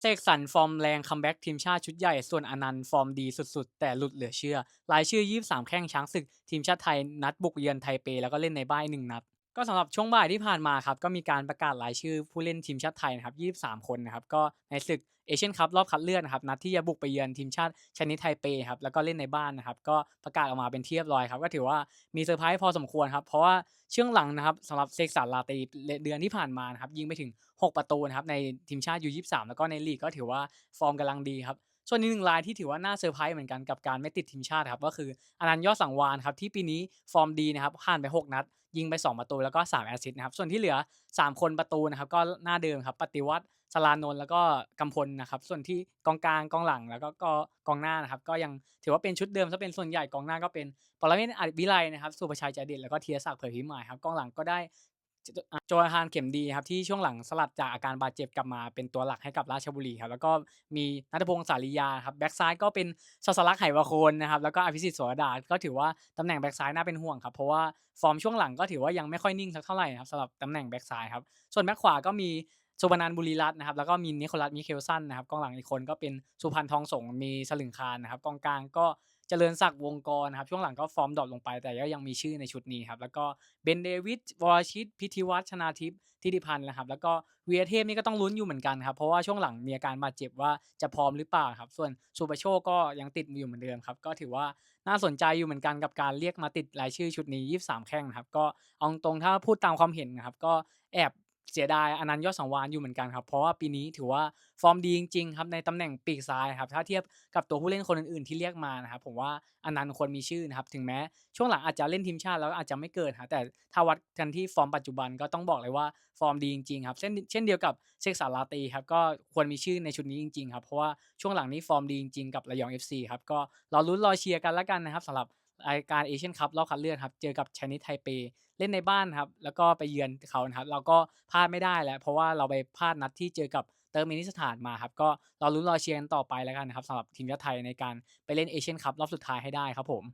เสกสรรฟอร์มแรงคัมแบ็กทีมชาติชุดใหญ่ ส่วนอนันต์ฟอร์มดีสุดๆ แต่หลุดเหลือเชื่อ รายชื่อ 23 แข้งช้างศึก ทีมชาติไทยนัดบุกเยือนไทเป แล้วก็เล่นในบ้านหนึ่งนัด ก็สำหรับช่วงบ่ายที่ผ่านมาครับก็มีการประกาศรายชื่อผู้เล่นทีมชาติไทยนะครับ23 คนนะครับก็ในศึกเอเชียนคัพรอบคัดเลือกนะครับนัดที่จะบุกไปเยือนทีมชาติชนิดไทเปครับแล้วก็เล่นในบ้านนะครับก็ประกาศออกมาเป็นที่เรียบร้อยครับก็ถือว่ามีเซอร์ไพรส์พอสมควรครับเพราะว่าช่วงหลังนะครับสำหรับเสกสรรลาตีเดือนที่ผ่านมานะครับยิงไปถึง 6 ประตูนะครับในทีมชาติ U23 แล้วก็ในลีกก็ถือว่าฟอร์มกำลังดีครับ ส่วนอีกหนึ่งรายที่ถือว่าน่าเซอร์ไพรส์เหมือนกันกับการไม่ติดทีมชาติครับก็คืออนันต์ยอดสังวานครับที่ปีนี้ฟอร์มดีนะครับผ่านไป 6 นัด ยิงไป 2 ประตูแล้วก็ 3 แอสซิสต์นะครับส่วนที่เหลือ 3 คนประตูนะครับก็หน้าเดิมครับปฏิวัติสลานนท์แล้วก็กำพลนะครับส่วนที่กองกลางกองหลังแล้วก็กองหน้านะครับก็ยังถือว่าเป็นชุดเดิมซะเป็นส่วนใหญ่กองหน้าก็เป็นปรเมศอาจวิไลนะครับสุภชัยใจเด็ดแล้วก็ธีรศักดิ์เผยพิมายครับกองหลังก็ได้ โจนาธานเข็มดีครับที่ช่วงหลังสลัดจากอาการบาดเจ็บกลับมาเป็นตัวหลักให้กับราชบุรีครับแล้วก็มีนัทพงศ์สาริยาครับแบ็กซ้ายก็เป็นสสลักไหวโคนนะครับแล้วก็อภิสิทธิ์สวดาก็ถือว่าตำแหน่งแบ็กซ้ายน่าเป็นห่วงครับเพราะว่าฟอร์มช่วงหลังก็ถือว่ายังไม่ค่อยนิ่งสักเท่าไหร่ครับสำหรับตำแหน่งแบ็กซ้ายครับส่วนแบ็กขวาก็มี สุพนันบุรีรัตน์นะครับแล้วก็มีนิโคลัสมิเคลสันนะครับกองหลังอีกคนก็เป็นสุพันธ์ทองสงมีสลึงคานนะครับกองกลางก็เจริญศักดิ์วงกรนะครับช่วงหลังก็ฟอร์มดรอปลงไปแต่ก็ยังมีชื่อในชุดนี้ครับแล้วก็เบนเดวิดวอชิตพิธีวัฒน์ชนาทิพย์ทิติพันธ์นะครับแล้วก็เวีรเทพนี่ก็ต้องลุ้นอยู่เหมือนกันครับเพราะว่าช่วงหลังมีอาการบาดเจ็บว่าจะพร้อมหรือเปล่าครับส่วนสุปโชคก็ยังติดอยู่เหมือนเดิมครับก็ถือว่าน่าสนใจอยู่เหมือนกันกับการเรียกมาติดรายชื่อชุดนี้ 23 แข้งนะครับก็เอาตรงถ้าพูดตามความเห็นนะครับก็แอบ เสียดายอนันต์ยอดสังวานอยู่เหมือนกันครับ เพราะว่าปีนี้ถือว่าฟอร์มดีจริงๆครับในตำแหน่งปีกซ้ายครับถ้าเทียบกับตัวผู้เล่นคนอื่นๆที่เรียกมานะครับผมว่าอนันต์ควรมีชื่อนะครับถึงแม้ช่วงหลังอาจจะเล่นทีมชาติแล้วอาจจะไม่เกิดครับแต่ถ้าวัดกันที่ฟอร์มปัจจุบันก็ต้องบอกเลยว่าฟอร์มดีจริงๆครับเช่นเช่นเดียวกับเซกสาราตีครับก็ควรมีชื่อในชุดนี้จริงๆครับเพราะว่าช่วงหลังนี้ฟอร์มดีจริงๆกับระยอง FC ครับก็รอลุ้นรอเชียร์กันแล้วกันนะครับสำหรับ รายการเอเชียนคัพรอบคัดเลือกครับ เจอกับชนิดไทเปเล่นในบ้านครับ แล้วก็ไปเยือนเขานะครับ เราก็พลาดไม่ได้แหละเพราะว่าเราไปพลาดนัดที่เจอกับเติร์กเมนิสถานมาครับ ก็รอรุ้นรอเชียร์กันต่อไปแล้วกันนะครับสำหรับทีมชาติไทยในการไปเล่นเอเชียนคัพรอบสุดท้ายให้ได้ครับผม